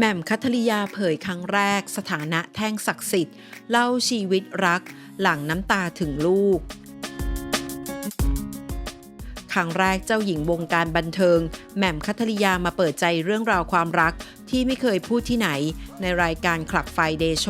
แหม่มคัทริยาเผยครั้งแรก สถานะแท่งศักดิ์สิทธิ์ เล่าชีวิตรัก หลังน้ำตาถึงลูก ครั้งแรกเจ้าหญิงวงการบันเทิง แหม่มคัทริยามาเปิดใจเรื่องราวความรักที่ไม่เคยพูดที่ไหน ในรายการคลับไฟเดโช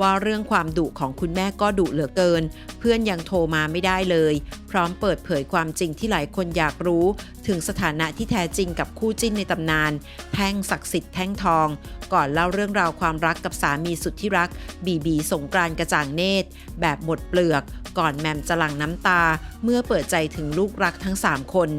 ว่าเรื่องความดุของคุณแม่ก็ดุเหลือเกิน เพื่อนยังโทรมาไม่ได้เลย พร้อมเปิดเผยความจริงที่หลายคนอยากรู้ ถึงสถานะที่แท้จริงกับคู่จิ้นในตำนาน แท่งศักดิ์สิทธิ์แท่งทอง ก่อนเล่าเรื่องราวความรักกับสามีสุดที่รัก บีบีสงกรานต์กระจ่างเนตร แบบหมดเปลือก ก่อนแหมมจะหลั่งน้ำตา เมื่อเปิดใจถึงลูกรักทั้ง 3 คน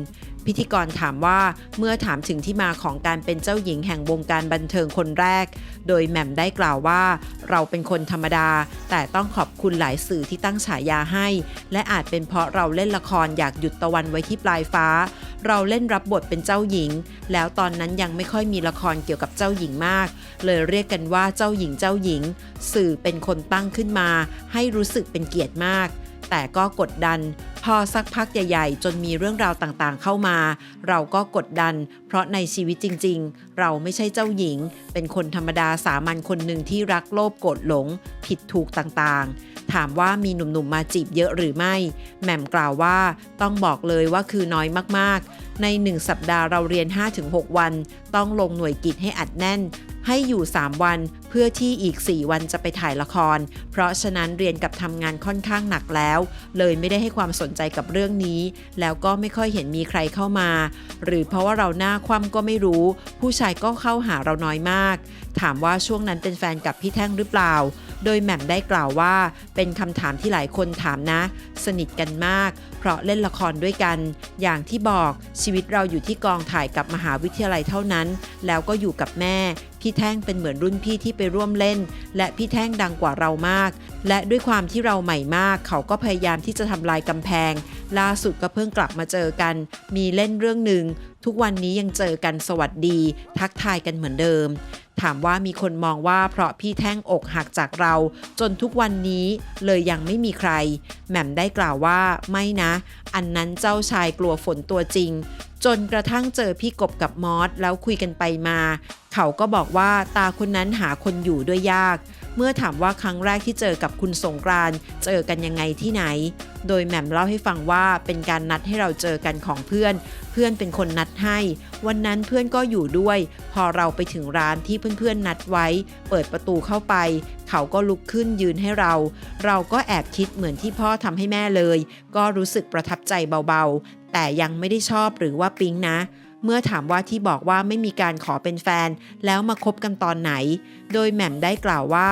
พิธีกรถามว่าเมื่อถามถึงที่มาของการเป็นเจ้าหญิงแห่งวงการบันเทิงคนแรก โดยแหม่มได้กล่าวว่า เราเป็นคนธรรมดา แต่ต้องขอบคุณหลายสื่อที่ตั้งฉายาให้ และอาจเป็นเพราะเราเล่นละครอยากหยุดตะวันไว้ที่ปลายฟ้า เราเล่นรับบทเป็นเจ้าหญิง แล้วตอนนั้นยังไม่ค่อยมีละครเกี่ยวกับเจ้าหญิงมาก เลยเรียกกันว่าเจ้าหญิงเจ้าหญิง สื่อเป็นคนตั้งขึ้นมา ให้รู้สึกเป็นเกียรติมาก แต่ก็กดดัน พอสักพักใหญ่ ๆ จนมีเรื่องราวต่างๆ เข้ามา เราก็กดดัน เพราะในชีวิตจริง ๆ เราไม่ใช่เจ้าหญิง เป็นคนธรรมดาสามัญคนหนึ่งที่รักโลภโกรธหลง ผิดถูกต่างๆ ถามว่ามีหนุ่มๆมาจีบเยอะหรือไม่ แหม่มกล่าวว่าต้องบอกเลยว่าคือน้อยมากๆ ใน 1 สัปดาห์เราเรียน 5-6 วัน ต้องลงหน่วยกิจให้อัดแน่น ให้อยู่ 3 วัน เพื่อที่อีก 4 วันจะไปถ่ายละคร เพราะฉะนั้นเรียนกับทำงานค่อนข้างหนักแล้ว เลยไม่ได้ให้ความสนใจกับเรื่องนี้ แล้วก็ไม่ค่อยเห็นมีใครเข้ามา หรือเพราะว่าเราหน้าคว่ำก็ไม่รู้ ผู้ชายก็เข้าหาเราน้อยมาก ถามว่าช่วงนั้นเป็นแฟนกับพี่แท่งหรือเปล่า โดยแหม่มได้กล่าวว่าเป็นคำถามที่หลายคนถามนะ สนิทกันมาก เพราะเล่นละครด้วยกัน อย่างที่บอกชีวิตเราอยู่ที่กองถ่ายกับมหาวิทยาลัยเท่านั้น แล้วก็อยู่กับแม่ พี่แท่งเป็นเหมือนรุ่นพี่ที่ไปร่วมเล่น และพี่แท่งดังกว่าเรามาก และด้วยความที่เราใหม่มาก เขาก็พยายามที่จะทำลายกำแพง ล่าสุดก็เพิ่งกลับมาเจอกัน มีเล่นเรื่องหนึ่งทุกวันนี้ยังเจอกันสวัสดี ทักทายกันเหมือนเดิม ถามว่ามีคนมองว่าเพราะพี่แท่งอกหักจากเรา จนทุกวันนี้เลยยังไม่มีใคร แหม่มได้กล่าวว่าไม่นะ อันนั้นเจ้าชายกลัวฝนตัวจริง จนกระทั่งเจอพี่กบกับมอสแล้วคุยกันไปมา เขาก็บอกว่าตาคนนั้นหาคนอยู่ด้วยยากเมื่อถามว่าครั้งแรกที่เจอกับคุณสงกรานเจอกันยังไงที่ไหน โดยแหม่มเล่าให้ฟังว่าเป็นการนัดให้เราเจอกันของเพื่อน เพื่อนเป็นคนนัดให้ วันนั้นเพื่อนก็อยู่ด้วย พอเราไปถึงร้านที่เพื่อนๆนัดไว้ เปิดประตูเข้าไป เขาก็ลุกขึ้นยืนให้เรา เราก็แอบคิดเหมือนที่พ่อทำให้แม่เลย ก็รู้สึกประทับใจเบาๆ แต่ยังไม่ได้ชอบหรือว่าปิ๊งนะ เมื่อถามว่าที่บอกว่าไม่มีการขอเป็นแฟน แล้วมาคบกันตอนไหน โดยแหม่มได้กล่าวว่า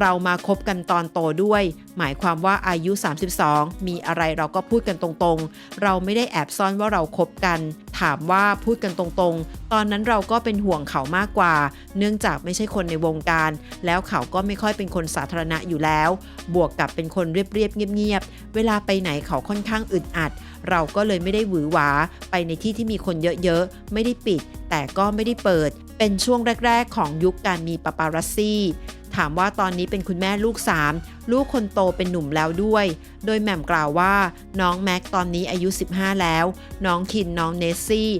เรามาคบกันตอนโตด้วย หมายความว่าอายุ 32 มีอะไรเราก็พูดกันตรงๆ เราไม่ได้แอบซ่อนว่าเราคบกัน ถามว่าพูดกันตรงๆ ตอนนั้นเราก็เป็นห่วงเขามากกว่า เนื่องจากไม่ใช่คนในวงการ แล้วเขาก็ไม่ค่อยเป็นคนสาธารณะอยู่แล้ว บวกกับเป็นคนเรียบๆเงียบๆ เวลาไปไหนเขาค่อนข้างอึดอัด เราก็เลยไม่ได้หวือหวา ไปในที่ที่มีคนเยอะๆ ไม่ได้ปิด แต่ก็ไม่ได้เปิด เป็นช่วงแรก ๆ ของยุคการมีปาปารัสซี่ ถามว่าตอนนี้เป็นคุณแม่ลูก 3 ลูกคนโตเป็นหนุ่มแล้วด้วย โดยแหม่มกล่าวว่าน้องแม็กตอนนี้อายุ 15 แล้ว น้องคินน้องเนสซี่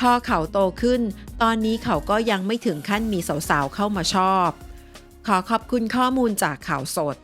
พอเขาโตขึ้น ตอนนี้เขาก็ยังไม่ถึงขั้นมีสาวๆเข้ามาชอบ ขอขอบคุณข้อมูลจากข่าวสด